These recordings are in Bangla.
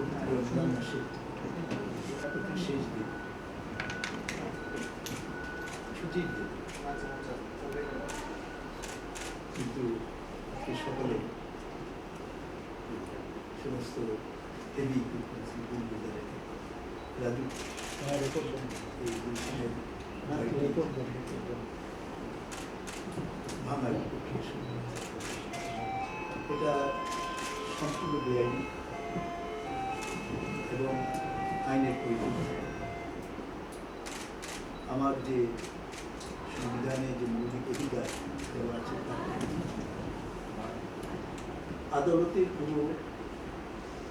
রমজান মাসে শেষ কিন্তু সকালে সমস্ত হেভি রাজু ভাঙার। এটা সম্পূর্ণ বেআইনি এবং আইনের পরিপন্থী। আমার যে সংবিধানে যে মৌলিক অধিকার দেওয়া আছে আদালতের কোনো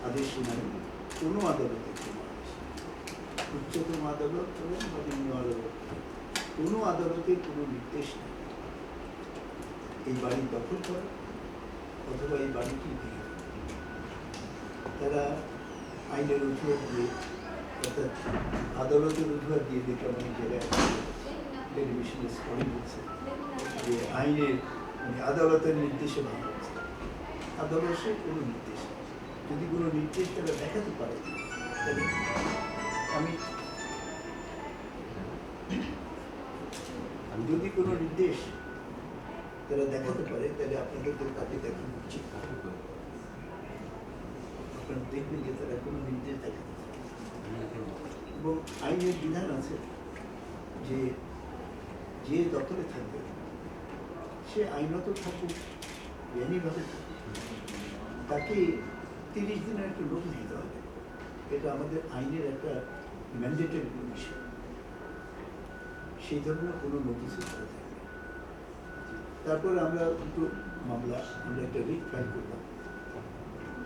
আদেশ নাই। কোনো আদালতের কোনো আদেশ। উচ্চতম আদালত বলেন বা নিম্ন আদালত কোনো আদালতের কোনো নির্দেশ নেই। এই বাড়ি দখল করা অথবা এই বাড়িটি তারা আইনের অজুহাত দিয়ে, অর্থাৎ আদালতের অজুহাত দিয়ে দেখলাম অনেক জায়গায় টেলিভিশনে যে আইনের মানে আদালতের নির্দেশে ভাঙা হচ্ছে। আদালতের কোনো নির্দেশ যদি কোনো নির্দেশ তারা দেখাতে পারে। তাহলে আমি যদি কোনো নির্দেশ তারা দেখাতে পারে, তাহলে আপনাদেরকে তাকে দেখানো উচিত। দেখবেন যে তারা কোনো নির্দেশ দেখাতে এবং আইনের বিধান আছে যে যে দখলে থাকবে, সে আইনত থাকুক, জ্ঞানীভাবে তাকে তিরিশ দিনের একটা নোটিশ দিতে হবে। এটা আমাদের আইনের একটা ম্যান্ডেটরি বিষয়। সেই ধরনের কোনো নোটিশও করা তারপর আমরা দুটো মামলা, আমরা একটা রিট ফাইল করলাম।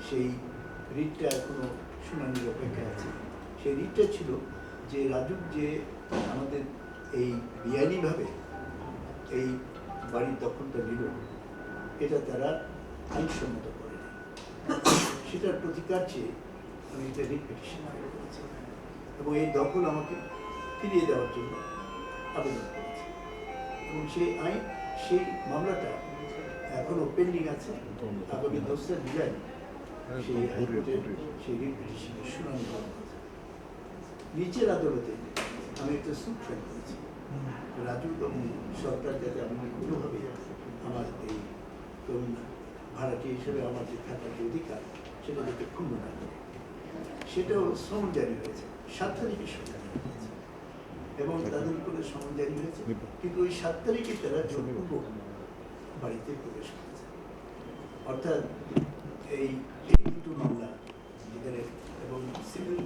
সেই রিটটা এখনও শুনানির অপেক্ষা আছে। সেই রিটটা ছিল যে রাজুক যে আমাদের এই বেআইনিভাবে এই বাড়ির দখলটা নিল, এটা তারা আইনসম্মত করে সেটার প্রতিকার চেয়ে আমি এটা রিট পিটিশন করেছি এবং এই দখল আমাকে ফিরিয়ে দেওয়ার জন্য আবেদন করেছে। এবং সেই আইন, সেই মামলাটা এখনও পেন্ডিং আছে। আগামী দোসরা জুলাই সেই হাইকোর্টের সেই রিট পিটিশনের শুনানি করা হয়েছে নিচের আদালতে আমি একটা সুট ফাইল করেছি রাজু এবং সরকার যাতে আমি কোনোভাবে আমার এই তরুণ ভাড়াটি হিসেবে আমার যে থাকার যে অধিকার সেটা যাতে ক্ষুণ্ণ না করে সেটাও শ্রম জারি হয়েছে সাত তারিখে শ্রম জারি হয়েছে এবং তাদের উপরে শ্রম জারি হয়েছে কিন্তু ওই সাত তারিখে তারা জোরপূর্বক বাড়িতে প্রবেশ করেছে অর্থাৎ এই লিঙ্ক টু মামলা এবং সিভিল